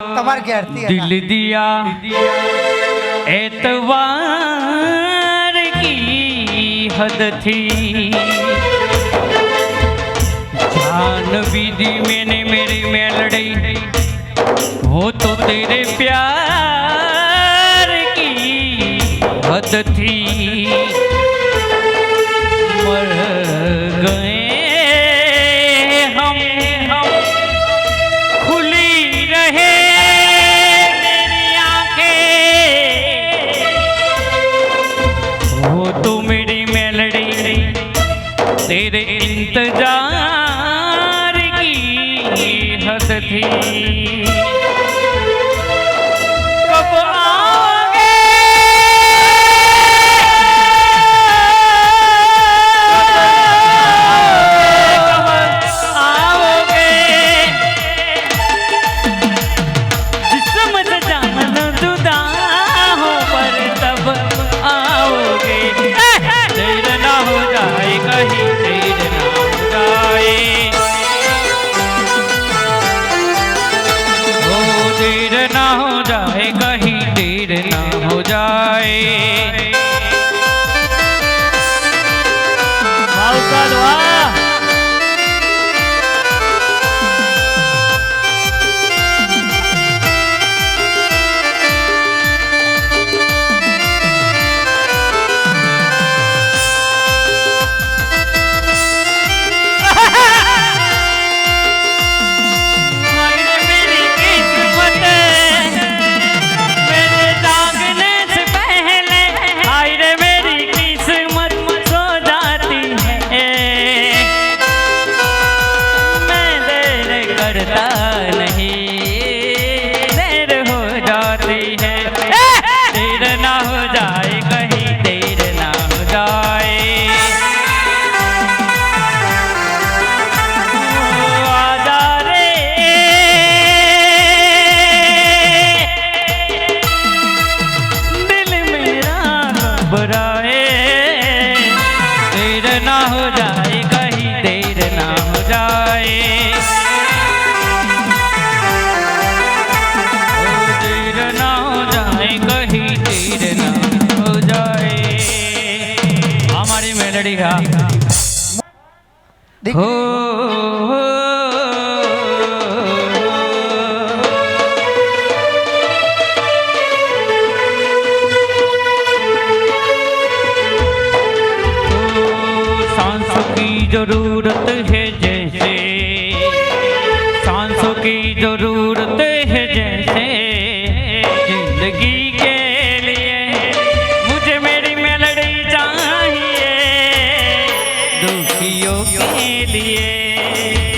दिल दिया एतवार की हद थी। जान भी दी मैंने मेरे में लड़ी वो तो तेरे प्यार की हद थी। दुखियों के लिए।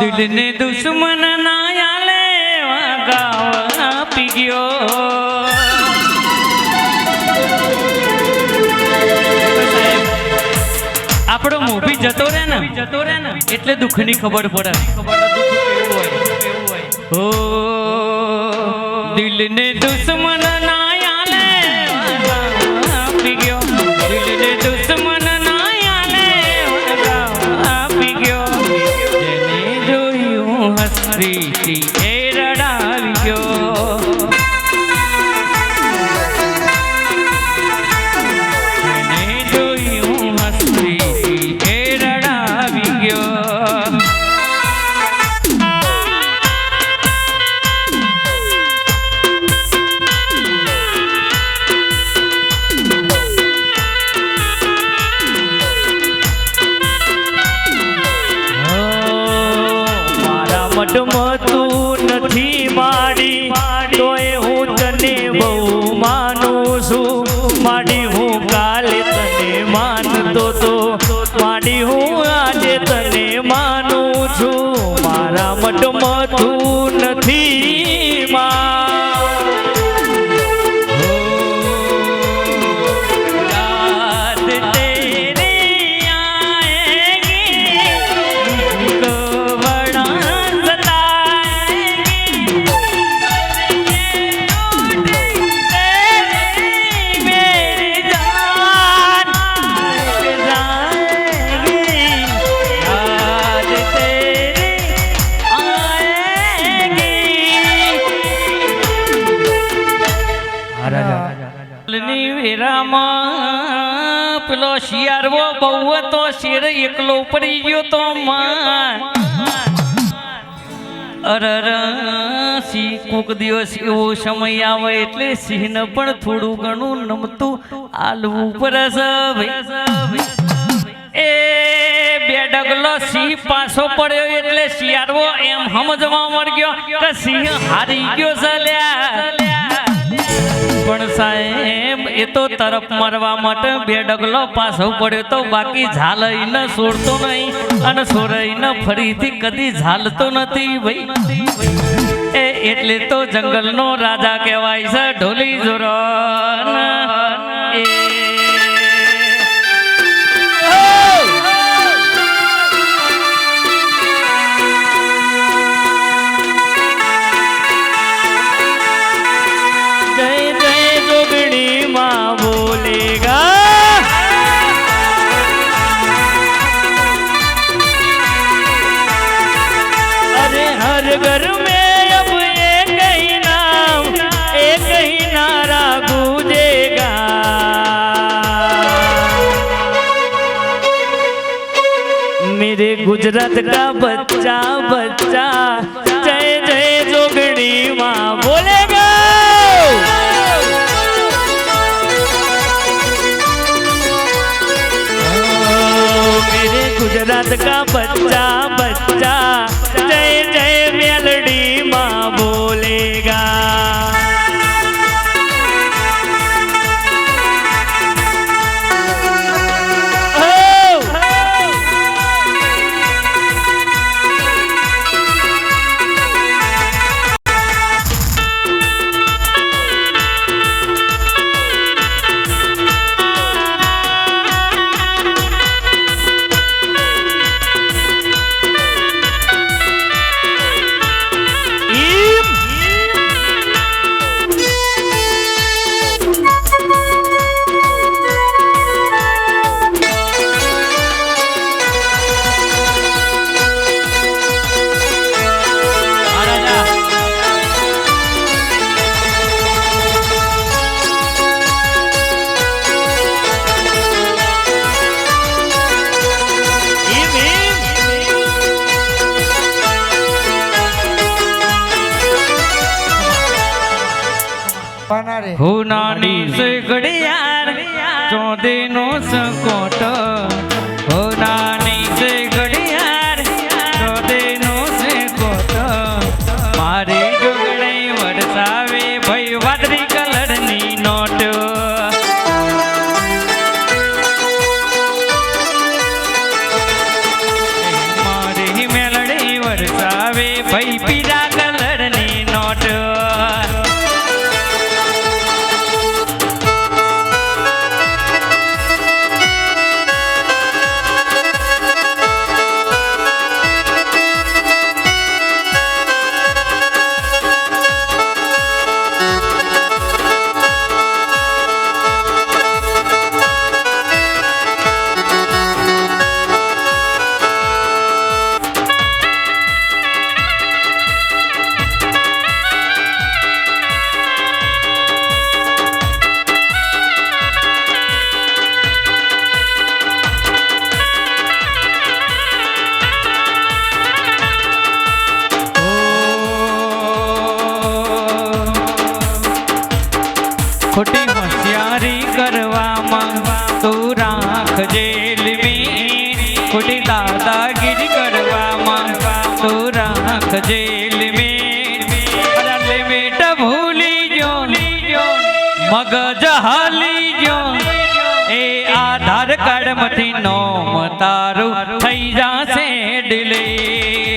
દિલ ને દુશ્મન ના આલે આપી ગયો. આપણો મૂવી જતો રહે ને જતો રહે ને એટલે દુઃખની ખબર પડે. ઓ દિલ ને દુશ્મન home. પેલો શિયારવો બહુ હતો, શેર એકલો પડી ગયો તો માન. સિંહ કોક દિવસ એવો સમય આવે એટલે સિંહને પણ થોડું ઘણું નમતું આલવું પડે એ બે ડગલો સિંહ પાછો પડ્યો એટલે શિયારવો એમ સમજવા મળ્યો કે સિંહ હારી ગયો છે પણ સાહેબ, એ તો તરફ મરવા માટે બે ડગલો પાછો પડ્યો તો બાકી ઝાલઈને છોડતો નહીં અને છોરાઈને ફરીથી કદી ઝાલતો નથી ભાઈ. એ એટલે તો જંગલનો રાજા કહેવાય છે ઢોલી જોરો એ घर में अब एक ही नाम, एक ही नारा गूंजेगा। मेरे गुजरात का बच्चा बच्चा, जय जय जोगड़ी माँ बोलेगा। मेरे गुजरात का बच्चा बच्चा પનારે ગયો. એ આધાર કાર્ડમાંથી નોમ તારું થઈ જાશે ડિલે.